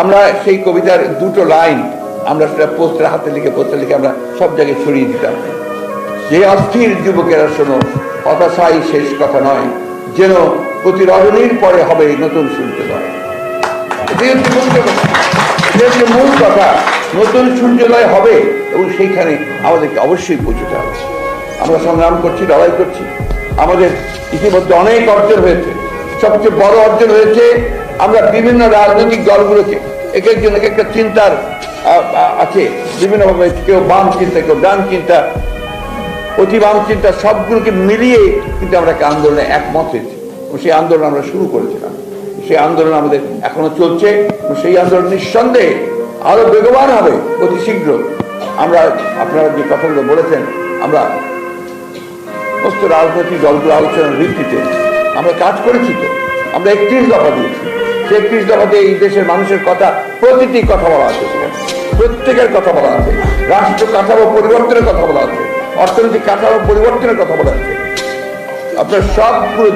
আমরা সেই কবিতার দুটো লাইন আমরা সেটা পোস্টার হাতে লিখে পোস্টার লিখে আমরা সব জায়গায় ছড়িয়ে দিতাম। যে অস্থির যুবকেরা শোনো, হতাশাই শেষ কথা নয়, যেন প্রতি রজনীর পরে হবে নতুন। এটাই হচ্ছে মূল কথা, নতুন সূর্যোদয় হবে, এবং সেইখানে আমাদেরকে অবশ্যই পৌঁছতে হবে। আমরা সংগ্রাম করছি, লড়াই করছি। আমাদের ইতিমধ্যে অনেক অর্জন হয়েছে। সবচেয়ে বড় অর্জন হয়েছে আমরা বিভিন্ন রাজনৈতিক দলগুলোকে এক একজন এক একটা চিন্তার আছে। বিভিন্নভাবে কেউ বাম চিন্তা, কেউ ডান চিন্তা। অতি বাম চিন্তা সবগুলোকে মিলিয়ে কিন্তু আমরা একটা আন্দোলনে একমত হয়েছি। সেই আন্দোলন আমরা শুরু করেছিলাম। সেই আন্দোলন আমাদের এখনও চলছে। সেই আন্দোলন নিঃসন্দেহে আরও বেগবান হবে অতি শীঘ্র। আমরা, আপনারা যে কথাগুলো বলেছেন, আমরা সমস্ত রাজনৈতিক দলগুলো আলোচনার ভিত্তিতে আমরা কাজ করেছি তো। আমরা একত্রিশ দফা দিয়েছি। সে একত্রিশ দফাতে এই দেশের মানুষের কথা প্রতিটি কথা বলা আছে প্রত্যেকের কথা বলা আছে। রাষ্ট্র কাঠামো পরিবর্তনের কথা বলা আছে। অর্থনৈতিক কাঠামো পরিবর্তনের কথা বলা আছে। আপনার সবগুলো